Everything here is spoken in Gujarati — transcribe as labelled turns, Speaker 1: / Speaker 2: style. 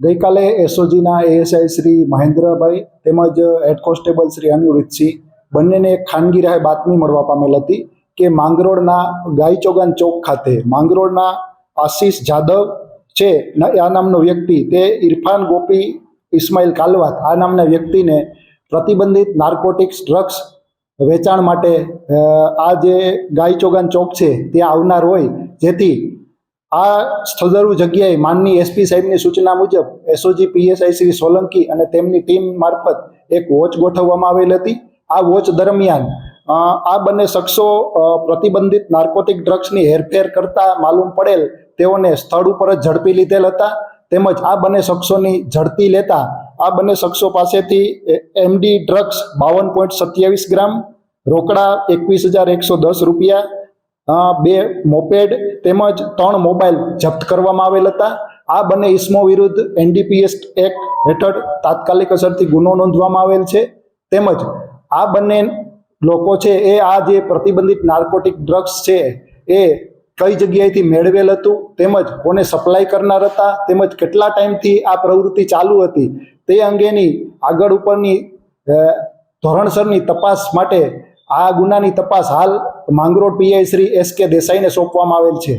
Speaker 1: ગઈકાલે એસઓજીના એએસઆઈ શ્રી મહેન્દ્રભાઈ તેમજ હેડ કોન્સ્ટેબલ શ્રી અનિરુદ્ધસિંહ બંનેને એક ખાનગી રાહે બાતમી મળવા પામેલ હતી કે માંગરોળના ગાયચોગાન ચોક ખાતે માંગરોળના આશીષ જાદવ છે આ નામનો વ્યક્તિ તે ઇરફાન ગોપી ઇસ્માઇલ કાલવાત આ નામના વ્યક્તિને પ્રતિબંધિત નાર્કોટિક્સ ડ્રગ્સ વેચાણ માટે આ જે ગાયચોગાન ચોક છે, ત્યાં આવનાર હોય, જેથી આ સ્થળદરુ જગ્યાએ માનની એસપી સાહેબની સૂચના મુજબ એસઓજી પીએસઆઈ શ્રી સોલંકી અને તેમની ટીમ મારફત એક વોચ ગોઠવવામાં આવેલ હતી. આ વોચ દરમિયાન આ બંને શખ્સો પ્રતિબંધિત નાર્કોટિક ડ્રગ્સની હેરફેર કરતા માલુમ પડેલ તેઓને સ્થળ ઉપર જ ઝડપી લીધેલ હતા. તેમજ આ બંને શખ્સોની ઝડપી લેતા આ બંને શખ્સો પાસેથી એમડી ડ્રગ્સ બાવન પોઈન્ટ સત્યાવીસ ગ્રામ, રોકડા એકવીસ હજાર એકસો દસ રૂપિયા બે મોપેડ તેમજ ત્રણ મોબાઈલ જપ્ત કરવામાં આવેલ હતા. આ બંને ઇસમો વિરુદ્ધ એનડીપીએસ એક્ટ હેઠળ તાત્કાલિક અસરથી ગુનો નોંધવામાં આવેલ છે. તેમજ આ બંને લોકો છે એ આ જે પ્રતિબંધિત નાર્કોટિક ડ્રગ્સ છે એ કઈ જગ્યાએથી મેળવેલ હતું, તેમજ કોને સપ્લાય કરનાર હતા, તેમજ કેટલા ટાઈમથી આ પ્રવૃત્તિ ચાલુ હતી, તે અંગેની આગળ ઉપરની ધોરણસરની તપાસ માટે આ ગુનાની તપાસ હાલ માંગરોળ પીઆઈ શ્રી એસ કે દેસાઈને સોંપવામાં આવેલ છે.